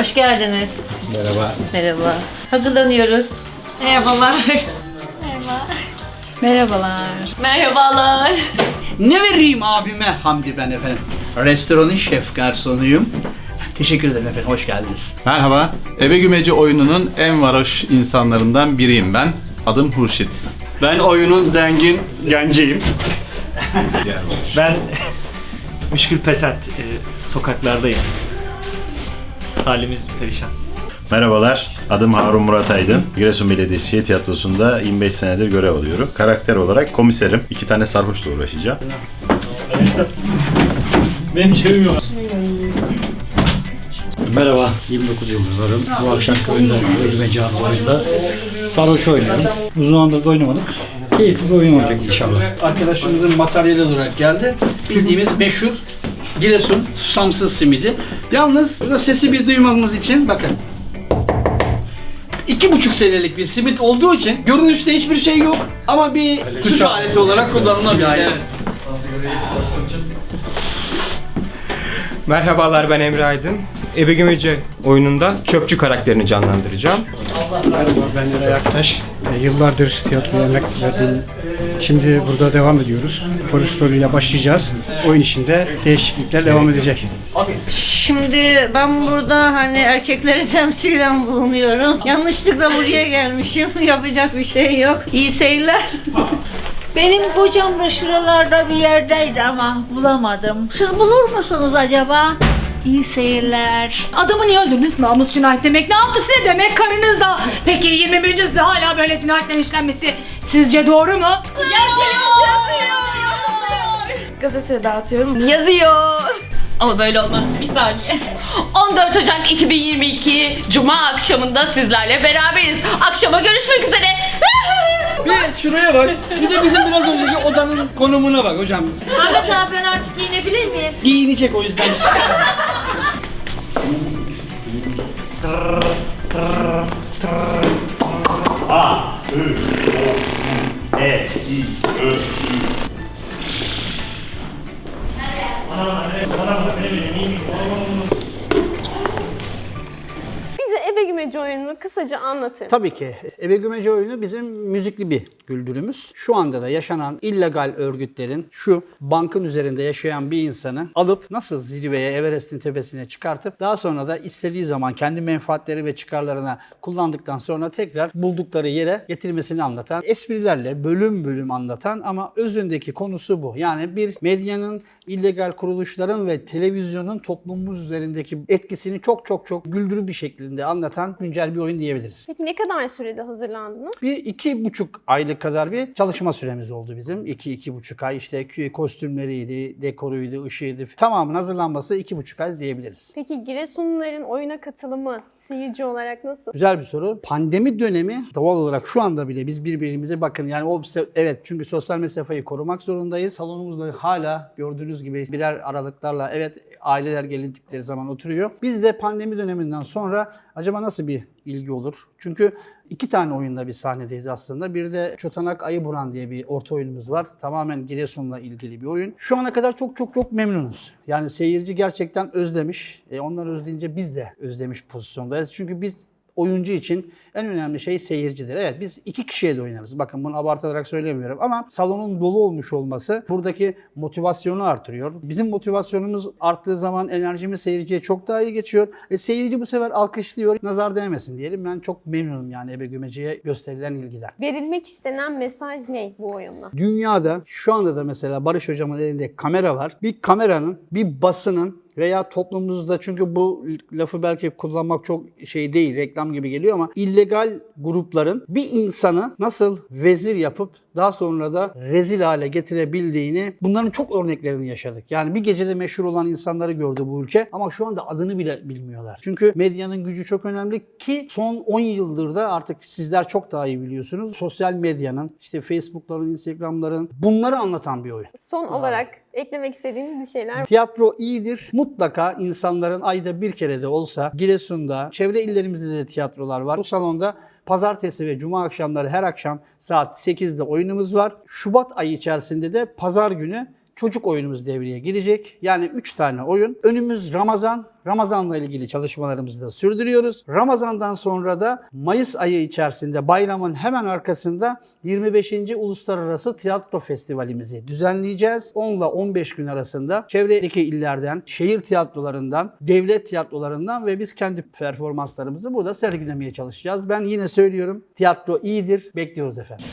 Hoş geldiniz. Merhaba. Merhaba. Hazırlanıyoruz. Merhabalar. Merhabalar. Merhabalar. Ne vereyim abime Hamdi ben efendim. Restoranın şef garsonuyum. Teşekkür ederim efendim, hoş geldiniz. Merhaba. Ebe Gümeci oyununun en varoş insanlarından biriyim ben. Adım Hurşit. Ben oyunun zengin genciyim. Ben müşkül pesat e, sokaklardayım. Halimiz perişan. Merhabalar, adım Harun Murat Aydın. Giresun Belediyesi Şehir Tiyatrosu'nda 25 senedir görev alıyorum. Karakter olarak komiserim. İki tane sarhoşla uğraşacağım. Benim çevim yok. Merhaba, 29 yıldır varım. Bu akşam oyunda, Ölüme Canlı oyunda sarhoş oynuyorum. Uzun zamandır da oynamadık. Keyifli bir oyun olacak inşallah. Arkadaşımızın materyali olarak geldi. Bildiğimiz meşhur Giresun susamsız simidi. Yalnız burada sesi bir duymamız için bakın. İki buçuk senelik bir simit olduğu için görünüşte hiçbir şey yok ama bir suç aleti olarak kullanılabilir. Evet. Merhabalar ben Emre Aydın. Ebe Gümeci oyununda çöpçü karakterini canlandıracağım. Merhaba ben Eray Aktaş. E, yıllardır tiyatroya emek verdiğim Şimdi burada devam ediyoruz. Polis rolüyle başlayacağız. Oyun içinde değişiklikler devam edecek. Şimdi ben burada hani erkekleri temsilen bulunuyorum. Yanlışlıkla buraya gelmişim. Yapacak bir şey yok. İyi seyirler. Benim kocam da şuralarda bir yerdeydi ama bulamadım. Siz bulur musunuz acaba? İyi seyirler. Adamı niye öldürdünüz? Namus cinayet demek. Ne yaptı size demek karınız da? Peki 21. yüzyılda hala böyle cinayetlerin işlenmesi sizce doğru mu? Gazete dağıtıyorum. Yazıyor. Ama böyle olmaz. Bir saniye. 14 Ocak 2022 Cuma akşamında sizlerle beraberiz. Akşama görüşmek üzere. Bir şuraya bak. Bir de bizim biraz önceki odanın konumuna bak hocam. Ahmet abi ben artık giyinebilir miyim? Giyinecek o yüzden. えいうまだまだねテレビで見 gümeci oyununu kısaca anlatır mısın? Tabii ki. Eve Gümeci oyunu bizim müzikli bir güldürümüz. Şu anda da yaşanan illegal örgütlerin şu bankın üzerinde yaşayan bir insanı alıp nasıl zirveye, Everest'in tepesine çıkartıp daha sonra da istediği zaman kendi menfaatleri ve çıkarlarına kullandıktan sonra tekrar buldukları yere getirmesini anlatan, esprilerle bölüm bölüm anlatan ama özündeki konusu bu. Yani bir medyanın, illegal kuruluşların ve televizyonun toplumumuz üzerindeki etkisini çok çok çok güldürü bir şekilde anlatan güncel bir oyun diyebiliriz. Peki ne kadar sürede hazırlandınız? Bir iki buçuk aylık kadar bir çalışma süremiz oldu bizim. İki, iki buçuk ay işte kostümleriydi, dekoruydu, ışığıydı. Tamamının hazırlanması iki buçuk ay diyebiliriz. Peki Giresunluların oyuna katılımı seyirci olarak nasıl? Güzel bir soru. Pandemi dönemi doğal olarak şu anda bile biz birbirimize bakın yani o evet çünkü sosyal mesafeyi korumak zorundayız. Salonumuzda hala gördüğünüz gibi birer aralıklarla evet aileler gelindikleri zaman oturuyor. Biz de pandemi döneminden sonra acaba nasıl bir ilgi olur? Çünkü iki tane oyunda bir sahnedeyiz aslında. Bir de Çotanak Ayı Buran diye bir orta oyunumuz var. Tamamen Giresun'la ilgili bir oyun. Şu ana kadar çok çok çok memnunuz. Yani seyirci gerçekten özlemiş. E, onlar özleyince biz de özlemiş pozisyondayız. Çünkü biz oyuncu için en önemli şey seyircidir. Evet biz iki kişiye de oynarız. Bakın bunu abartarak söylemiyorum ama salonun dolu olmuş olması buradaki motivasyonu artırıyor. Bizim motivasyonumuz arttığı zaman enerjimiz seyirciye çok daha iyi geçiyor. E, seyirci bu sefer alkışlıyor. Nazar değmesin diyelim. Ben çok memnunum yani Ebe Gümeci'ye gösterilen ilgiden. Verilmek istenen mesaj ne bu oyunla? Dünyada şu anda da mesela Barış Hocam'ın elinde kamera var. Bir kameranın, bir basının veya toplumumuzda çünkü bu lafı belki kullanmak çok şey değil, reklam gibi geliyor ama illegal grupların bir insanı nasıl vezir yapıp daha sonra da rezil hale getirebildiğini bunların çok örneklerini yaşadık. Yani bir gecede meşhur olan insanları gördü bu ülke ama şu anda adını bile bilmiyorlar. Çünkü medyanın gücü çok önemli ki son 10 yıldır da artık sizler çok daha iyi biliyorsunuz. Sosyal medyanın, işte Facebook'ların, Instagram'ların bunları anlatan bir oyun. Son olarak eklemek istediğiniz bir şeyler Tiyatro iyidir. Mutlaka insanların ayda bir kere de olsa Giresun'da, çevre illerimizde de tiyatrolar var. Bu salonda pazartesi ve cuma akşamları her akşam saat 8'de oyunumuz var. Şubat ayı içerisinde de pazar günü çocuk oyunumuz devreye girecek. Yani 3 tane oyun. Önümüz Ramazan. Ramazan'la ilgili çalışmalarımızı da sürdürüyoruz. Ramazan'dan sonra da Mayıs ayı içerisinde bayramın hemen arkasında 25. Uluslararası Tiyatro Festivalimizi düzenleyeceğiz. 10 ile 15 gün arasında çevredeki illerden, şehir tiyatrolarından, devlet tiyatrolarından ve biz kendi performanslarımızı burada sergilemeye çalışacağız. Ben yine söylüyorum tiyatro iyidir. Bekliyoruz efendim.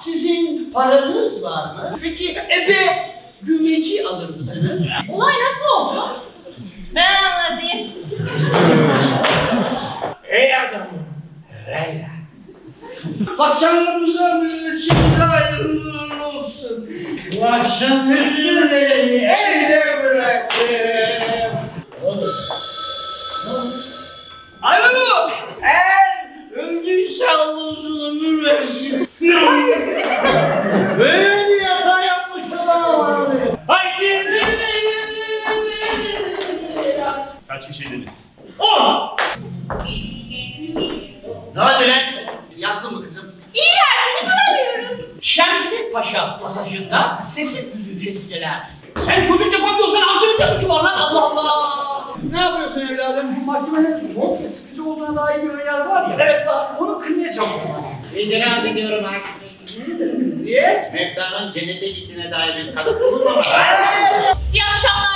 Sizin paranız var mı? Peki ebe gümeci alır mısınız? Olay nasıl oldu? Ben anlatayım. Ey adamım. Relax. Akşamlarımıza milletçimize hayırlı olsun. Bu akşam hüzünleri elde bıraktım. Paşa pasajında sesin büzüşesiceler. Sen çocuk yapamıyorsan hakimin ne suçu var lan Allah Allah! Ne yapıyorsun evladım? Mahkemenin soğuk ve sıkıcı olduğuna dair bir önyar var ya. Evet var. Onu kırmaya çalışıyorum. İtiraz ediyorum hakim. Niye? Mefta'nın cennete gittiğine dair bir kanıt bulunmamış. İyi akşamlar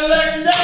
Reverend